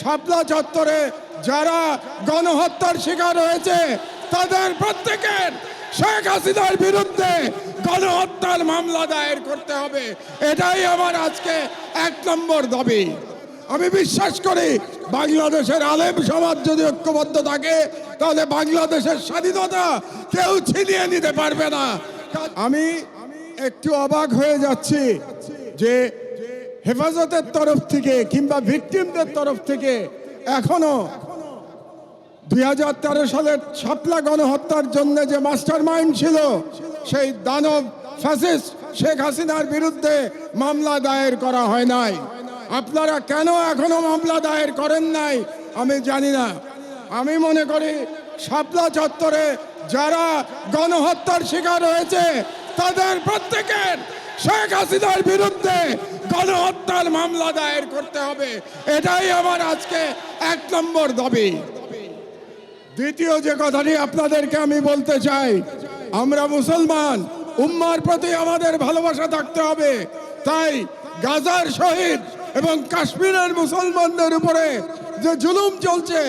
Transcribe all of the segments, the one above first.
শাপলা চত্বরে যারা গণহত্যার শিকার হয়েছে, তাদের প্রত্যেকের শেখ হাসিনার বিরুদ্ধে গণহত্যার মামলা দায়ের করতে হবে। এটাই আমার আজকে এক নম্বর দাবি। আমি বিশ্বাস করি, বাংলাদেশের আলেম সমাজ যদি ঐক্যবদ্ধ থাকে, তাহলে বাংলাদেশের স্বাধীনতা কেউ ছিনিয়ে নিতে পারবে না। আমি একটু অবাক হয়ে যাচ্ছি যে হেফাজতের তরফ থেকে কিংবা ভিকটিমদের তরফ থেকে এখনও দুই হাজার তেরো সালের ছাপলা গণহত্যার জন্য যে মাস্টার মাইন্ড ছিল, সেই দানব ফ্যাসিস্ট শেখ হাসিনার বিরুদ্ধে মামলা দায়ের করা হয় নাই। আপনারা কেন এখনও মামলা দায়ের করেন নাই? আমি জানি না। আমি মনে করি শাপলা চত্বরে যারা গণহত্যার শিকার হয়েছে তাদের প্রত্যেকের শেখ হাসিনার বিরুদ্ধে গণহত্যার মামলা দায়ের করতে হবে। এটাই আমার আজকে এক নম্বর দাবি। দ্বিতীয় যে কথাটি আপনাদেরকে আমি বলতে চাই, আমরা মুসলমান, উম্মার প্রতি আমাদের ভালোবাসা থাকতে হবে। তাই গাজার শহীদ এবং কাশ্মীরের মুসলমানদের উপরে যে জুলুম চলছে,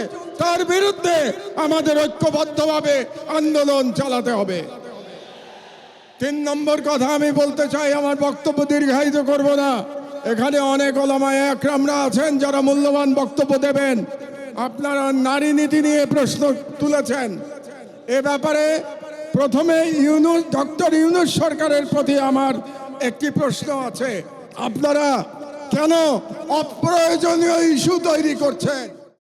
তার বিরুদ্ধে আমাদের ঐক্যবদ্ধভাবে আন্দোলন চালাতে হবে। তিন নম্বর কথা আমি বলতে চাই, আমার বক্তব্য দীর্ঘায়িত করব না। এখানে অনেক ওলামায় একরামরা আছেন, যারা মূল্যবান বক্তব্য দেবেন। আপনারা নারী নীতি নিয়ে প্রশ্ন তুলেছেন। এ ব্যাপারে প্রথমে ইউনুস ডক্টর ইউনুস সরকারের প্রতি আমার একটি প্রশ্ন আছে। আপনারা কেন অপ্রয়োজনীয় ইস্যু তৈরি করছেন?